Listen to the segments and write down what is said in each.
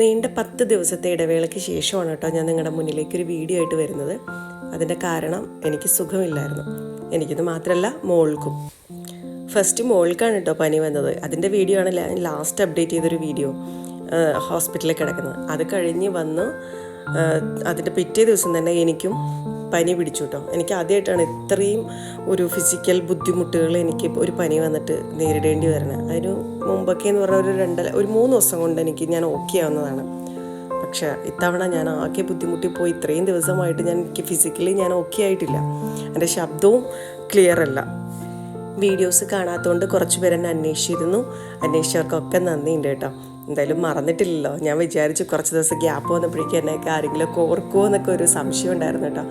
നീണ്ട പത്ത് ദിവസത്തെ ഇടവേളയ്ക്ക് ശേഷമാണ് കേട്ടോ ഞാൻ നിങ്ങളുടെ മുന്നിലേക്ക് ഒരു വീഡിയോ ആയിട്ട് വരുന്നത്. അതിന്റെ കാരണം എനിക്ക് സുഖമില്ലായിരുന്നു. എനിക്കിത് മാത്രമല്ല മോൾക്കും. ഫസ്റ്റ് മോൾക്കാണ് കേട്ടോ പനി വന്നത്. അതിന്റെ വീഡിയോ ആണ് ലാസ്റ്റ് അപ്ഡേറ്റ് ചെയ്തൊരു വീഡിയോ ഹോസ്പിറ്റലിൽ കിടക്കുന്നത്. അത് കഴിഞ്ഞ് വന്ന് അതിന്റെ പിറ്റേ ദിവസം തന്നെ എനിക്കും പനി പിടിച്ചു കേട്ടോ എനിക്ക് ആദ്യമായിട്ടാണ് ഇത്രയും ഒരു ഫിസിക്കൽ ബുദ്ധിമുട്ടുകൾ എനിക്ക് ഒരു പനി വന്നിട്ട് നേരിടേണ്ടി വരണം. അതിന് മുമ്പൊക്കെ എന്ന് പറഞ്ഞാൽ ഒരു രണ്ടര ഒരു മൂന്ന് ദിവസം കൊണ്ട് എനിക്ക് ഞാൻ ഓക്കെ ആവുന്നതാണ്. പക്ഷേ ഇത്തവണ ഞാൻ ആകെ ബുദ്ധിമുട്ടി പോയി ഇത്രയും ദിവസമായിട്ട് ഞാൻ എനിക്ക് ഫിസിക്കലി ഞാൻ ഓക്കെ ആയിട്ടില്ല. എന്റെ ശബ്ദവും ക്ലിയർ അല്ല. വീഡിയോസ് കാണാത്തതുകൊണ്ട് കുറച്ച് പേരെന്നെ അന്വേഷിച്ചിരുന്നു. അന്വേഷിച്ചവർക്കൊക്കെ നന്ദിയുണ്ട് കേട്ടോ. എന്തായാലും മറന്നിട്ടില്ലല്ലോ. ഞാൻ വിചാരിച്ചു കുറച്ച് ദിവസം ഗ്യാപ്പ് വന്നപ്പോഴേക്കും എന്നെയൊക്കെ ആരെങ്കിലുമൊക്കെ ഓർക്കുമോ എന്നൊക്കെ ഒരു സംശയം ഉണ്ടായിരുന്നു കേട്ടോ.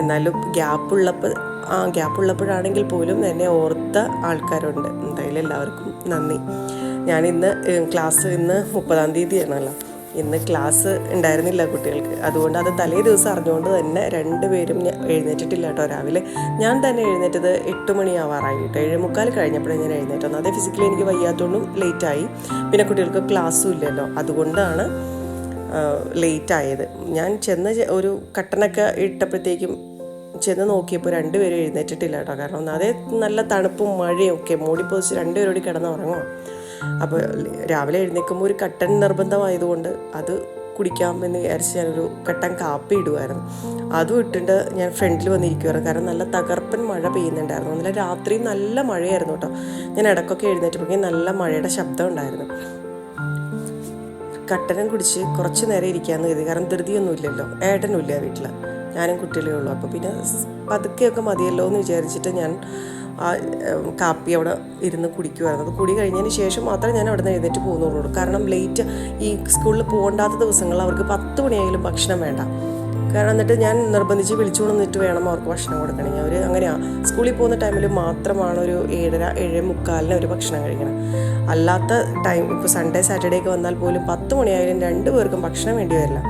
എന്നാലും ഗ്യാപ്പുള്ളപ്പോൾ ആ ഗ്യാപ്പുള്ളപ്പോഴാണെങ്കിൽ പോലും എന്നെ ഓർത്ത ആൾക്കാരുണ്ട്. എന്തായാലും എല്ലാവർക്കും നന്ദി. ഞാനിന്ന് ക്ലാസ് ഇന്ന് മുപ്പതാം തീയതിയാണല്ലോ. ഇന്ന് ക്ലാസ് ഉണ്ടായിരുന്നില്ല കുട്ടികൾക്ക്. അതുകൊണ്ട് അത് തലേ ദിവസം അറിഞ്ഞുകൊണ്ട് തന്നെ രണ്ടുപേരും എഴുന്നേറ്റിട്ടില്ല കേട്ടോ രാവിലെ. ഞാൻ തന്നെ എഴുന്നേറ്റത് എട്ട് മണിയാവാറായി കേട്ടോ. ഏഴ് മുക്കാൽ കഴിഞ്ഞപ്പോഴേ ഞാൻ എഴുന്നേറ്റ് വന്നു. അതേ ഫിസിക്കലി എനിക്ക് വയ്യാത്തതുകൊണ്ടും ലേറ്റായി പിന്നെ കുട്ടികൾക്ക് ക്ലാസ്സും ഇല്ലല്ലോ. അതുകൊണ്ടാണ് ലേറ്റ് ആയത്. ഞാൻ ചെന്ന് ഒരു കട്ടനൊക്കെ ഇട്ടപ്പോഴത്തേക്കും ചെന്ന് നോക്കിയപ്പോൾ രണ്ടുപേരും എഴുന്നേറ്റിട്ടില്ല കേട്ടോ. കാരണം അതേ നല്ല തണുപ്പും മഴയും ഒക്കെ മൂടിപ്പൊതിച്ച് രണ്ടുപേരോടി കൂടി കിടന്ന് ഉറങ്ങുക അപ്പോൾ രാവിലെ എഴുന്നേൽക്കുമ്പോൾ ഒരു കട്ടൻ നിർബന്ധമായതുകൊണ്ട് അത് കുടിക്കാമെന്ന് വിചാരിച്ച് ഞാനൊരു കട്ടൻ കാപ്പി ഇടുമായിരുന്നു അതും ഇട്ടിട്ട് ഞാൻ ഫ്രണ്ടിൽ വന്നിരിക്കുമായിരുന്നു കാരണം നല്ല തകർപ്പൻ മഴ പെയ്യുന്നുണ്ടായിരുന്നു. അന്നലെ രാത്രി നല്ല മഴയായിരുന്നു കേട്ടോ. ഞാൻ ഇടയ്ക്കൊക്കെ എഴുന്നേറ്റപ്പോഴേക്കും നല്ല മഴയുടെ ശബ്ദം ഉണ്ടായിരുന്നു. കട്ടനം കുടിച്ച് കുറച്ച് നേരം ഇരിക്കാമെന്ന് കരുതി. കാരണം ധൃതിയൊന്നും ഇല്ലല്ലോ. ഏട്ടനും ഇല്ല വീട്ടിൽ ഞാനും കുട്ടികളേ ഉള്ളൂ. അപ്പോൾ പിന്നെ പതുക്കെയൊക്കെ മതിയല്ലോ എന്ന് വിചാരിച്ചിട്ട് ഞാൻ ആ കാപ്പി അവിടെ ഇരുന്ന് കുടിക്കുമായിരുന്നു. അത് കുടി കഴിഞ്ഞതിന് ശേഷം മാത്രമേ ഞാൻ അവിടെ നിന്ന് എഴുന്നേറ്റ് പോകുന്നുള്ളൂ. കാരണം ലേറ്റ് ഈ സ്കൂളിൽ പോകണ്ടാത്ത ദിവസങ്ങൾ അവർക്ക് പത്ത് മണിയായാലും ഭക്ഷണം വേണ്ട. കാരണം എന്നിട്ട് ഞാൻ നിർബന്ധിച്ച് വിളിച്ചുകൊണ്ട് കൊണ്ടിട്ട് വേണം അവർക്ക് ഭക്ഷണം കൊടുക്കണമെങ്കിൽ അവർ അങ്ങനെയാണ് സ്കൂളിൽ പോകുന്ന ടൈമിൽ മാത്രമാണ് ഒരു ഏഴര ഏഴ് മുക്കാലിന് ഒരു ഭക്ഷണം കഴിക്കണം. അല്ലാത്ത ടൈം ഇപ്പോൾ സൺഡേ സാറ്റർഡേ ഒക്കെ വന്നാൽ പോലും പത്ത് മണിയായാലും രണ്ട് പേർക്കും ഭക്ഷണം വേണ്ടി വരില്ല.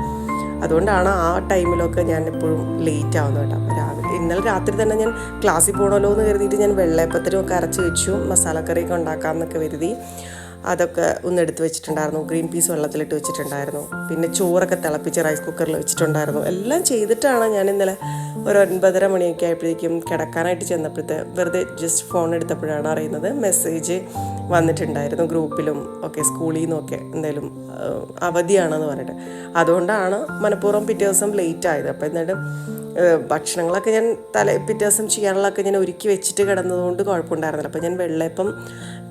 അതുകൊണ്ടാണ് ആ ടൈമിലൊക്കെ ഞാൻ എപ്പോഴും ലേറ്റ് ആവുന്നത് കേട്ടോ. രാവിലെ ഇന്നലെ രാത്രി തന്നെ ഞാൻ ക്ലാസ്സിൽ പോകണമല്ലോ എന്ന് കരുതിയിട്ട് ഞാൻ വെള്ളയപ്പത്തിനും ഒക്കെ അരച്ച് വെച്ചു മസാലക്കറിയൊക്കെ ഉണ്ടാക്കാമെന്നൊക്കെ കരുതി. അതൊക്കെ ഒന്ന് എടുത്ത് വെച്ചിട്ടുണ്ടായിരുന്നു. ഗ്രീൻ പീസ് വെള്ളത്തിലിട്ട് വെച്ചിട്ടുണ്ടായിരുന്നു. പിന്നെ ചോറൊക്കെ തിളപ്പിച്ച് റൈസ് കുക്കറിൽ വെച്ചിട്ടുണ്ടായിരുന്നു. എല്ലാം ചെയ്തിട്ടാണ് ഞാൻ ഇന്നലെ ഒരു ഒൻപതര മണിയൊക്കെ ആയപ്പോഴേക്കും കിടക്കാനായിട്ട് ചെന്നപ്പോഴത്തെ വെറുതെ ജസ്റ്റ് ഫോൺ എടുത്തപ്പോഴാണ് അറിയുന്നത്. മെസ്സേജ് വന്നിട്ടുണ്ടായിരുന്നു ഗ്രൂപ്പിലും ഒക്കെ സ്കൂളിൽ നിന്നൊക്കെ എന്തായാലും അവധിയാണെന്ന് പറഞ്ഞിട്ട്. അതുകൊണ്ടാണ് മനഃപൂർവം പിറ്റേ ദിവസം ലേറ്റ് ആയത്. അപ്പോൾ എന്നിട്ട് ഭക്ഷണങ്ങളൊക്കെ ഞാൻ തല പിറ്റേ ദിവസം ചെയ്യാനുള്ളതൊക്കെ ഞാൻ ഒരുക്കി വെച്ചിട്ട് കിടന്നതുകൊണ്ട് കുഴപ്പമുണ്ടായിരുന്നില്ല. അപ്പോൾ ഞാൻ വെള്ളയപ്പം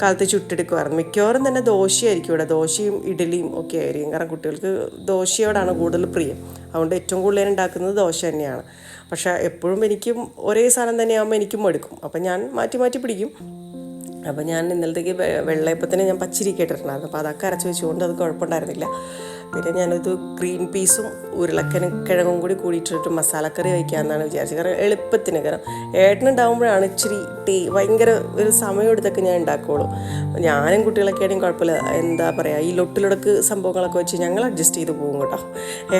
കാലത്ത് ചുട്ടെടുക്കുമായിരുന്നു മിക്കവാറും തന്നെ ദോശയായിരിക്കും ഇവിടെ. ദോശയും ഇഡലിയും ഒക്കെ ആയിരിക്കും. കാരണം കുട്ടികൾക്ക് ദോശയോടാണ് കൂടുതൽ പ്രിയം. അതുകൊണ്ട് ഏറ്റവും കൂടുതൽ ഞാൻ ഉണ്ടാക്കുന്നത് ദോശ തന്നെയാണ്. പക്ഷേ എപ്പോഴും എനിക്കും ഒരേ സാധനം തന്നെയാകുമ്പോൾ എനിക്കും മടുക്കും. അപ്പം ഞാൻ മാറ്റി മാറ്റി പിടിക്കും. അപ്പോൾ ഞാൻ ഇന്നലത്തേക്ക് വെള്ളയപ്പത്തിന് ഞാൻ പച്ചരി കേട്ടിട്ടുണ്ടായിരുന്നു അപ്പോൾ അതൊക്കെ അരച്ച് വെച്ചുകൊണ്ട് അത് കുഴപ്പമുണ്ടായിരുന്നില്ല. പിന്നെ ഞാനത് ഗ്രീൻ പീസും ഉരുളക്കനും കിഴങ്ങും കൂടി കൂടിയിട്ടിട്ട് മസാലക്കറി വയ്ക്കാമെന്നാണ് വിചാരിച്ചത്. കാരണം എളുപ്പത്തിന് കാരണം ഏട്ടനുണ്ടാകുമ്പോഴാണ് ഇച്ചിരി ടീ ഭയങ്കര ഒരു സമയം എടുത്തൊക്കെ ഞാൻ ഉണ്ടാക്കുകയുള്ളൂ ഞാനും കുട്ടികളൊക്കെ ആണെങ്കിൽ കുഴപ്പമില്ല. എന്താ പറയുക ഈ ലൊട്ടിലൊടക്ക് സംഭവങ്ങളൊക്കെ വെച്ച് ഞങ്ങൾ അഡ്ജസ്റ്റ് ചെയ്ത് പോകും കേട്ടോ.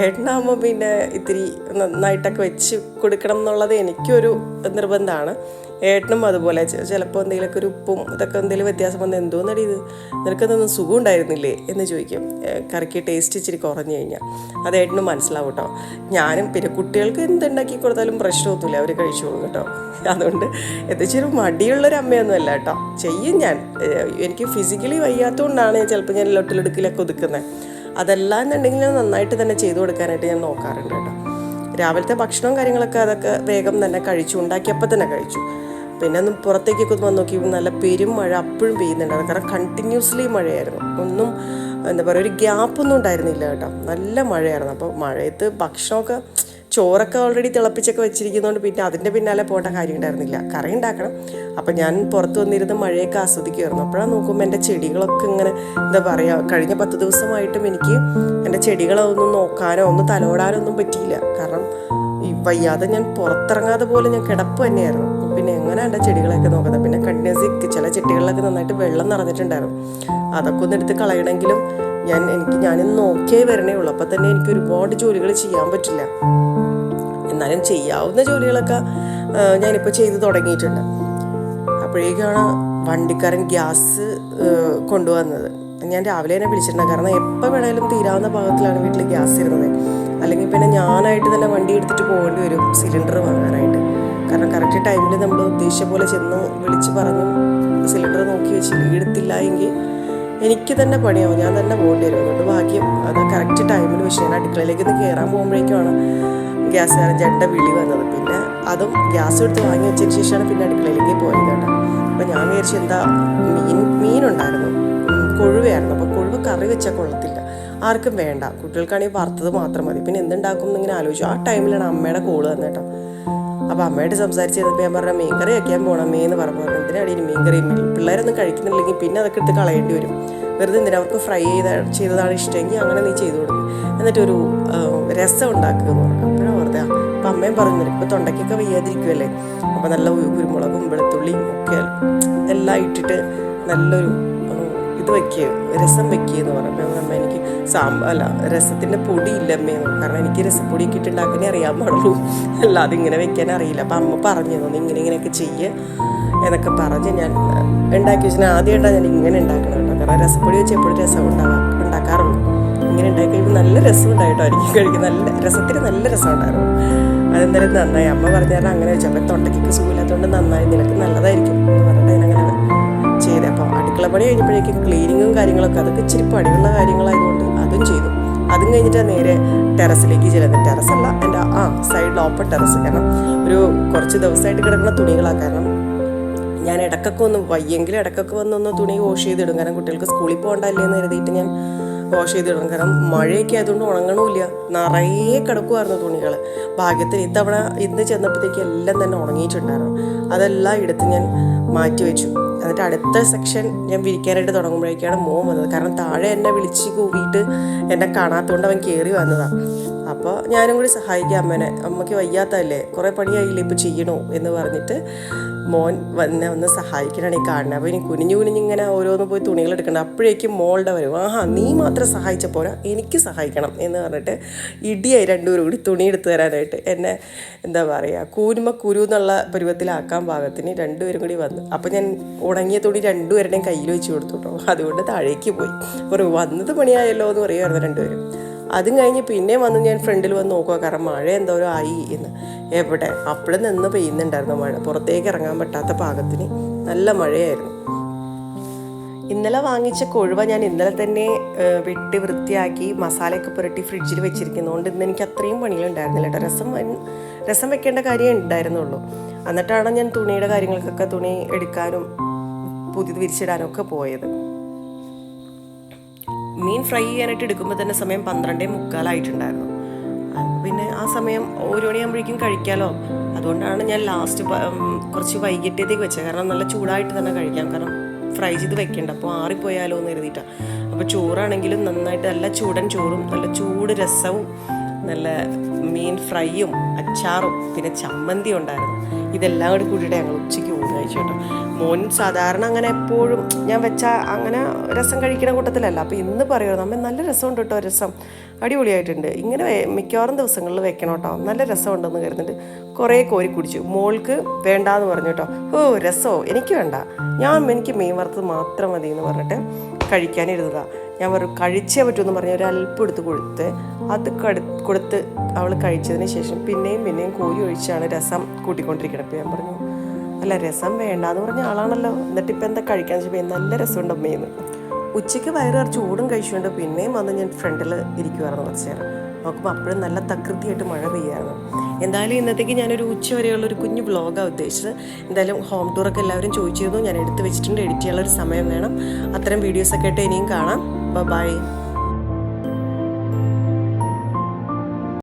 ഏട്ടനാകുമ്പോൾ പിന്നെ ഇത്തിരി നന്നായിട്ടൊക്കെ വെച്ച് കൊടുക്കണം എന്നുള്ളത് എനിക്കൊരു നിർബന്ധമാണ്. ഏട്ടനും അതുപോലെ ചിലപ്പോൾ എന്തെങ്കിലുമൊക്കെ ഒരു ഉപ്പും ഇതൊക്കെ എന്തെങ്കിലും വ്യത്യാസം വന്ന് എന്തോന്നടി ഇത്? നിനക്കതൊന്നും സുഖം ഉണ്ടായിരുന്നില്ലേ എന്ന് ചോദിക്കും. കറക്കി ടേസ്റ്റ് ഇച്ചിരി കുറഞ്ഞു കഴിഞ്ഞാൽ. അത് ഏട്ടനും മനസ്സിലാവും കേട്ടോ ഞാനും പിന്നെ കുട്ടികൾക്ക് എന്തുണ്ടാക്കി കൊടുത്താലും പ്രശ്നമൊന്നുമില്ല. അവർ കഴിച്ചോളും കേട്ടോ അതുകൊണ്ട് എത്തിച്ചൊരു മടിയുള്ളൊരു അമ്മയൊന്നുമല്ല കേട്ടോ ചെയ്യും ഞാൻ. എനിക്ക് ഫിസിക്കലി വയ്യാത്തതുകൊണ്ടാണ് ചിലപ്പോൾ ഞാൻ ലൊട്ടിലെടുക്കിലൊക്കെ ഒതുക്കുന്നത് അതെല്ലാം എന്നുണ്ടെങ്കിൽ ഞാൻ നന്നായിട്ട് തന്നെ ചെയ്തു കൊടുക്കാനായിട്ട് ഞാൻ നോക്കാറുണ്ട് കേട്ടോ രാവിലത്തെ ഭക്ഷണവും കാര്യങ്ങളൊക്കെ അതൊക്കെ വേഗം തന്നെ കഴിച്ചു. ഉണ്ടാക്കിയപ്പോൾ തന്നെ കഴിച്ചു. പിന്നെ ഒന്ന് പുറത്തേക്കൊക്കെ ഒന്ന് വന്ന് നോക്കി നല്ല പെരും മഴ അപ്പോഴും പെയ്യുന്നുണ്ടായിരുന്നു. കാരണം കണ്ടിന്യൂസ്ലി മഴയായിരുന്നു. ഒന്നും എന്താ പറയുക ഒരു ഗ്യാപ്പൊന്നും ഉണ്ടായിരുന്നില്ല കേട്ടോ. നല്ല മഴയായിരുന്നു. അപ്പോൾ മഴയത്ത് ഭക്ഷണമൊക്കെ ചോറൊക്കെ ഓൾറെഡി തിളപ്പിച്ചൊക്കെ വെച്ചിരിക്കുന്നതുകൊണ്ട് പിന്നെ അതിന്റെ പിന്നാലെ പോകേണ്ട കാര്യം ഉണ്ടായിരുന്നില്ല. കറി ഉണ്ടാക്കണം. അപ്പം ഞാൻ പുറത്ത് വന്നിരുന്ന് മഴയൊക്കെ ആസ്വദിക്കുമായിരുന്നു. അപ്പോഴാണ് നോക്കുമ്പോൾ എന്റെ ചെടികളൊക്കെ ഇങ്ങനെ എന്താ പറയുക കഴിഞ്ഞ പത്ത് ദിവസമായിട്ടും എനിക്ക് എന്റെ ചെടികളൊന്നും നോക്കാനോ ഒന്നും തലോടാനോ ഒന്നും പറ്റിയില്ല. കാരണം വയ്യാതെ ഞാൻ പുറത്തിറങ്ങാതെ പോലെ ഞാൻ കിടപ്പ് തന്നെയായിരുന്നു. പിന്നെ എങ്ങനെയാണ് ചെടികളൊക്കെ നോക്കുന്നത്? പിന്നെ കണ്ടിന്യൂസ് ചില ചെടികളിലൊക്കെ നന്നായിട്ട് വെള്ളം നിറഞ്ഞിട്ടുണ്ടായിരുന്നു. അതൊക്കെ ഒന്ന് എടുത്ത് കളയണമെങ്കിലും ഞാൻ എനിക്ക് ഞാനിന്ന് നോക്കിയേ വരണേ ഉള്ളൂ. അപ്പം തന്നെ എനിക്ക് ഒരുപാട് ജോലികൾ ചെയ്യാൻ പറ്റില്ല. എന്നാലും ചെയ്യാവുന്ന ജോലികളൊക്കെ ഞാനിപ്പോൾ ചെയ്ത് തുടങ്ങിയിട്ടുണ്ട്. അപ്പോഴേക്കാണ് വണ്ടിക്കാരൻ ഗ്യാസ് കൊണ്ടുവന്നത്. ഞാൻ രാവിലെ തന്നെ വിളിച്ചിട്ടുണ്ട്. കാരണം എപ്പോൾ വേണമെങ്കിലും തീരാവുന്ന ഭാഗത്തിലാണ് വീട്ടിൽ ഗ്യാസ് ഇരുന്നത്. അല്ലെങ്കിൽ പിന്നെ ഞാനായിട്ട് തന്നെ വണ്ടി എടുത്തിട്ട് പോകേണ്ടി വരും സിലിണ്ടർ വാങ്ങാനായിട്ട്. കാരണം കറക്റ്റ് ടൈമിൽ നമ്മൾ ഉദ്ദേശിച്ച പോലെ ചെന്ന് വിളിച്ച് പറഞ്ഞു സിലിണ്ടർ നോക്കി വെച്ച് എടുത്തില്ല എങ്കിൽ എനിക്ക് തന്നെ പണിയാവും ഞാൻ തന്നെ പോകേണ്ടി വരും. അതുകൊണ്ട് ഭാഗ്യം അത് കറക്റ്റ് ടൈമിൽ വെച്ച് ഞാൻ അടുക്കളയിലേക്ക് ഒന്ന് കയറാൻ പോകുമ്പോഴേക്കുമാണ് ഗ്യാസുകാരൻ ചേട്ടന്റെ വിളി വന്നത്. പിന്നെ അതും ഗ്യാസ് എടുത്ത് വാങ്ങി വെച്ചതിന് ശേഷമാണ് പിന്നെ അടുക്കളയിലേക്ക് പോയത് കേട്ടോ. അപ്പോൾ ഞാൻ വിചാരിച്ചു എന്താ മീൻ മീനുണ്ടായിരുന്നു. കൊഴുവയായിരുന്നു. അപ്പോൾ കറി വെച്ചാൽ കൊള്ളത്തില്ല. ആർക്കും വേണ്ട. കുട്ടികൾക്കാണെങ്കിൽ വറുത്തത് മാത്രം മതി. പിന്നെ എന്തുണ്ടാക്കും എന്നിങ്ങനെ ആലോചിച്ചു ആ ടൈമിലാണ് അമ്മയുടെ കോൾ വന്നേട്ടോ അപ്പോൾ അമ്മയായിട്ട് സംസാരിച്ച് ചെയ്തപ്പോൾ ഞാൻ പറഞ്ഞ മീൻകറി വയ്ക്കാൻ പോകണം അമ്മേ എന്ന് പറഞ്ഞു. എന്തിനാണ് ഇനി മീൻകറി മീൻ പിള്ളേരൊന്നും കഴിക്കുന്നില്ലെങ്കിൽ പിന്നെ അതൊക്കെ എടുത്ത് കളയേണ്ടി വരും. വെറുതെ എന്തിനാ? അവർക്ക് ഫ്രൈ ചെയ്ത ചെയ്തതാണ് ഇഷ്ടമെങ്കിൽ അങ്ങനെ നീ ചെയ്തു കൊടുക്കും. എന്നിട്ട് ഒരു രസം ഉണ്ടാക്കുക എന്ന് പറഞ്ഞു. അപ്പോഴാണ് വെറുതെ അപ്പം അമ്മയും പറഞ്ഞു ഇപ്പോൾ തൊണ്ടയ്ക്കൊക്കെ വയ്യാതിരിക്കുമല്ലേ അപ്പോൾ നല്ല കുരുമുളകും വെളുത്തുള്ളിയും ഒക്കെ എല്ലാം ഇട്ടിട്ട് നല്ലൊരു ഇത് വെക്കുക രസം വെക്കുക എന്ന് പറഞ്ഞപ്പോൾ അമ്മ എനിക്ക് സാമ്പ അല്ല രസത്തിന്റെ പൊടി ഇല്ല അമ്മയെന്ന് കാരണം എനിക്ക് രസപ്പൊടിയൊക്കെ ഇട്ടുണ്ടാക്കാനേ അറിയാൻ പാടുള്ളൂ. അല്ലാതെ ഇങ്ങനെ വെക്കാൻ അറിയില്ല. അപ്പം അമ്മ പറഞ്ഞു തന്നു "നീ ഇങ്ങനെ ഇങ്ങനെയൊക്കെ ചെയ്യുക എന്നൊക്കെ പറഞ്ഞ് ഞാൻ ഉണ്ടാക്കി വെച്ചാൽ ആദ്യമായിട്ടാണ് ഞാൻ ഇങ്ങനെ ഉണ്ടാക്കണം കേട്ടോ. കാരണം രസപ്പൊടി വെച്ച് എപ്പോഴും രസം ഉണ്ടാകാം ഉണ്ടാക്കാറുള്ളൂ. ഇങ്ങനെ ഉണ്ടാക്കി കഴിയുമ്പോൾ നല്ല രസം ഉണ്ടായിട്ടോ. എനിക്ക് കഴിക്കും നല്ല രസത്തിന് നല്ല രസം ഉണ്ടായിരുന്നു. അതെന്തായാലും നന്നായി. അമ്മ പറഞ്ഞാൽ അങ്ങനെ വെച്ചു. അപ്പം തൊണ്ടയ്ക്കൊക്കെ സുഖമില്ലാത്തതുകൊണ്ട് നന്നായി. നിനക്ക് നല്ലതായിരിക്കും. അപ്പോൾ അടുക്കള പണി കഴിഞ്ഞപ്പോഴേക്കും ക്ലീനിങ്ങും കാര്യങ്ങളൊക്കെ അതൊക്കെ ഇച്ചിരി പണിയുള്ള കാര്യങ്ങളായതുകൊണ്ട് അതും ചെയ്തു. അതും കഴിഞ്ഞിട്ട് നേരെ ടെറസിലേക്ക് ചെല്ലുന്നത്. ടെറസല്ല എന്റെ ആ സൈഡിൽ ഓപ്പൺ ടെറസ്. കാരണം ഒരു കുറച്ച് ദിവസമായിട്ട് കിടക്കുന്ന തുണികളാണ് കാരണം ഞാൻ ഇടക്കൊക്കെ ഒന്ന് വയ്യെങ്കിൽ ഇടക്കൊക്കെ വന്നൊന്ന് തുണി വാഷ് ചെയ്തിടും. കാരണം കുട്ടികൾക്ക് സ്കൂളിൽ പോകണ്ടല്ലേ എന്ന് കരുതിയിട്ട് ഞാൻ വാഷ് ചെയ്തിടും. കാരണം മഴയൊക്കെ ആയതുകൊണ്ട് ഉണങ്ങണമില്ല നിറയെ കിടക്കുമായിരുന്നു തുണികൾ ഭാഗ്യത്തിന് ഇത്തവണ ഇന്ന് ചെന്നപ്പോഴത്തേക്ക് എല്ലാം തന്നെ ഉണങ്ങിയിട്ടുണ്ടായിരുന്നു. അതെല്ലാം എടുത്ത് ഞാൻ മാറ്റി വെച്ചു. എന്നിട്ട് അടുത്ത സെക്ഷൻ ഞാൻ വിരിക്കാനായിട്ട് തുടങ്ങുമ്പോഴേക്കാണ് മോൻ വന്നത്. കാരണം താഴെ എന്നെ വിളിച്ച് കൂവിയിട്ട് എന്നെ കാണാത്തതുകൊണ്ട് അവൻ കയറി വന്നതാണ് അപ്പോൾ ഞാനും കൂടി സഹായിക്കാം അമ്മേനെ. അമ്മയ്ക്ക് വയ്യാത്തല്ലേ കുറേ പണിയായില്ലേ ഇപ്പോൾ ചെയ്യണോ എന്ന് പറഞ്ഞിട്ട് മോൻ വന്ന് ഒന്ന് സഹായിക്കണം ഈ കാണുന്നത് അപ്പോൾ ഇനി കുനിഞ്ഞു കുനിഞ്ഞിങ്ങനെ ഓരോന്ന് പോയി തുണികൾ എടുക്കണം അപ്പോഴേക്കും മോളുടെ വരും ആഹാ നീ മാത്രം സഹായിച്ച പോരാ? എനിക്ക് സഹായിക്കണം എന്ന് പറഞ്ഞിട്ട് ഇടിയായി രണ്ടുപേരും കൂടി തുണി എടുത്തു തരാനായിട്ട് എന്നെ എന്താ പറയുക കൂരുമ കുരു എന്നുള്ള പരുവത്തിലാക്കാൻ പാകത്തിന് രണ്ടുപേരും കൂടി വന്നു. അപ്പോൾ ഞാൻ ഉണങ്ങിയ തുണി രണ്ടുപേരുടെയും കയ്യിൽ വെച്ച് കൊടുത്തു കേട്ടോ. അതുകൊണ്ട് താഴേക്ക് പോയി. ഒരു വന്നത് പണിയായല്ലോ എന്ന് പറയുമായിരുന്നു രണ്ടുപേരും. അതും കഴിഞ്ഞ് പിന്നെ വന്ന് ഞാൻ ഫ്രണ്ടിൽ വന്ന് നോക്കുക കാരണം മഴ എന്തോരം ആയി എന്ന്. എവിടെ? അപ്പോഴും നിന്ന് പെയ്യുന്നുണ്ടായിരുന്നു മഴ. പുറത്തേക്ക് ഇറങ്ങാൻ പറ്റാത്ത പാകത്തിന് നല്ല മഴയായിരുന്നു. ഇന്നലെ വാങ്ങിച്ച കൊഴുവ ഞാൻ ഇന്നലെ തന്നെ വെട്ടി വൃത്തിയാക്കി മസാലയൊക്കെ പുരട്ടി ഫ്രിഡ്ജിൽ വെച്ചിരിക്കുന്നതുകൊണ്ട് ഇന്ന് എനിക്ക് അത്രയും പണികളുണ്ടായിരുന്നില്ല കേട്ടോ. രസം രസം വെക്കേണ്ട കാര്യം ഉണ്ടായിരുന്നുള്ളൂ. എന്നിട്ടാണ് ഞാൻ തുണിയുടെ കാര്യങ്ങൾക്കൊക്കെ തുണി എടുക്കാനും പുതിയത് വിരിച്ചിടാനും ഒക്കെ പോയത്. മീൻ ഫ്രൈ ചെയ്യാനായിട്ട് എടുക്കുമ്പോൾ തന്നെ സമയം പന്ത്രണ്ടേ മുക്കാലായിട്ടുണ്ടായിരുന്നു. പിന്നെ ആ സമയം ഒരു മണിയാകുമ്പോഴേക്കും കഴിക്കാമല്ലോ അതുകൊണ്ടാണ് ഞാൻ ലാസ്റ്റ് കുറച്ച് വൈകിട്ടത്തേക്ക് വെച്ചത്. കാരണം നല്ല ചൂടായിട്ട് തന്നെ കഴിക്കാം. കാരണം ഫ്രൈ ചെയ്ത് വെക്കേണ്ട. അപ്പോൾ ആറിപ്പോയാലോ എന്ന് കരുതിയിട്ടാണ് അപ്പോൾ ചോറാണെങ്കിലും നന്നായിട്ട് നല്ല ചൂടൻ ചോറും നല്ല ചൂട് രസവും നല്ല മീൻ ഫ്രൈയും അച്ചാറും പിന്നെ ചമ്മന്തി ഉണ്ടായിരുന്നു. ഇതെല്ലാം കൂടി കൂട്ടിയിട്ട് ഞങ്ങൾ ഉച്ചയ്ക്ക് ഊണ് കഴിച്ചു കേട്ടോ. മോൻ സാധാരണ അങ്ങനെ എപ്പോഴും ഞാൻ വെച്ച അങ്ങനെ രസം കഴിക്കുന്ന കൂട്ടത്തിലല്ല. അപ്പോൾ ഇന്ന് പറയുമോ നമ്മൾ നല്ല രസമുണ്ട് കേട്ടോ രസം. അടിപൊളിയായിട്ടുണ്ട്. ഇങ്ങനെ മിക്കവാറും ദിവസങ്ങളിൽ വെക്കണം കേട്ടോ. നല്ല രസമുണ്ടെന്ന് കരുതുന്നുണ്ട് കുറേ കോരി കുടിച്ചു. മോൾക്ക് വേണ്ടാന്ന് പറഞ്ഞു കേട്ടോ. ഓ രസമോ എനിക്ക് വേണ്ട. ഞാൻ എനിക്ക് മീൻ വറുത്തത് മാത്രം മതി എന്ന് പറഞ്ഞിട്ട് കഴിക്കാനിരുന്നതാ. ഞാൻ പറഞ്ഞു കഴിച്ചേ പറ്റുമെന്ന് പറഞ്ഞ് ഒരു അല്പം എടുത്ത് കൊടുത്ത് അത് കടു കൊടുത്ത് അവൾ കഴിച്ചതിന് ശേഷം പിന്നെയും പിന്നെയും കോരി ഒഴിച്ചാണ് രസം കൂട്ടിക്കൊണ്ടിരിക്കണം അപ്പോൾ ഞാൻ പറഞ്ഞു അല്ല രസം വേണ്ട എന്ന് പറഞ്ഞ ആളാണല്ലോ. എന്നിട്ട് ഇപ്പം എന്താ കഴിക്കാൻ വെച്ചപ്പോൾ നല്ല രസമുണ്ട് അമ്മയെന്ന് ഉച്ചയ്ക്ക് വയറ് ചൂടും കഴിച്ചുകൊണ്ട് പിന്നെയും വന്ന് ഞാൻ ഫ്രണ്ടിൽ ഇരിക്കുമായിരുന്നു കുറച്ച് നേരം. നോക്കുമ്പോൾ അപ്പോഴും നല്ല തകൃതിയായിട്ട് മഴ പെയ്യായിരുന്നു. എന്തായാലും ഇന്നത്തേക്ക് ഞാനൊരു ഉച്ച വരെയുള്ള ഒരു കുഞ്ഞു വ്ളോഗാണ് ഉദ്ദേശിച്ചത്. എന്തായാലും ഹോം ടൂറൊക്കെ എല്ലാവരും ചോദിച്ചിരുന്നു. ഞാൻ എടുത്ത് വെച്ചിട്ടുണ്ട്. എഡിറ്റ് ചെയ്യാനുള്ള ഒരു സമയം വേണം. അത്തരം വീഡിയോസൊക്കെ ആയിട്ട് ഇനിയും കാണാം. Bye bye.